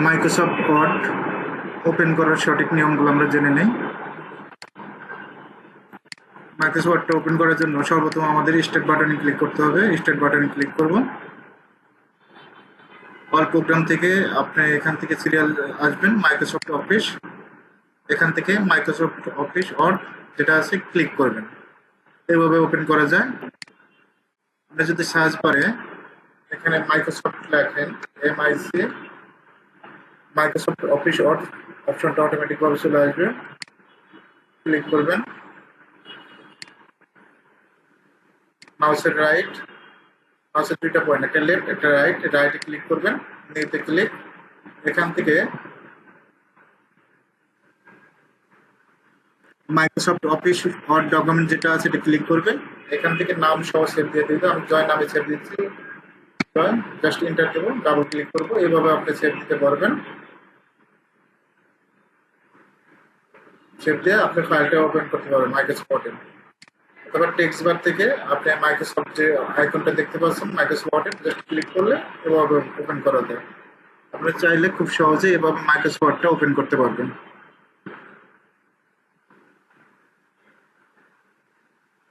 Microsoft word open করার সঠিক নিয়মগুলো আমরা জেনে নেই। মাইক্রোসফট ওয়ার্ডটা ওপেন করার জন্য সর্বপ্রথম আমাদের স্টার্ট বাটনে ক্লিক করতে হবে। স্টার্ট বাটনে ক্লিক করব। অল প্রোগ্রাম থেকে আপনি এখান থেকে সিরিয়াল আসবেন মাইক্রোসফট অফিস এখান থেকে মাইক্রোসফট অফিস অর যেটা আছে ক্লিক করবেন। এইভাবে ওপেন করা যায়। আপনি যদি সার্চ বারে এখানে মাইক্রোসফট লেখেন M I C Microsoft office অপশনটা অটোমেটিক ভাবে চলে আসবে। ক্লিক করবেন। মাউসের রাইট মাউসের দুইটা পয়েন্ট একটা লেফট একটা রাইট রাইটে ক্লিক করবেন। নিতে ক্লিক এখান থেকে মাইক্রোসফট অফিস ওয়ার্ড ডকুমেন্ট যেটা আছে, এটা ক্লিক করবেন। এখান থেকে নাম সহ সেভ দিয়ে দিতে আমি জয় নামে সেভ দিচ্ছি। জাস্ট ইন্টার দেবো ডাবল ক্লিক করব। এইভাবে আপনি সেভ দিতে পারবেন। সেভ দিয়ে আপনি ফাইলটা ওপেন করতে পারবেন মাইক্রোসফট তারপর টেক্সট বার থেকে আপনি মাইক্রোসফট যে আইকনটা দেখতে পাচ্ছেন মাইক্রোসফট জাস্ট ক্লিক করলে এভাবে ওপেন করা যায়। আপনি চাইলে খুব সহজে এভাবে মাইক্রোসফটটা ওপেন করতে পারবেন।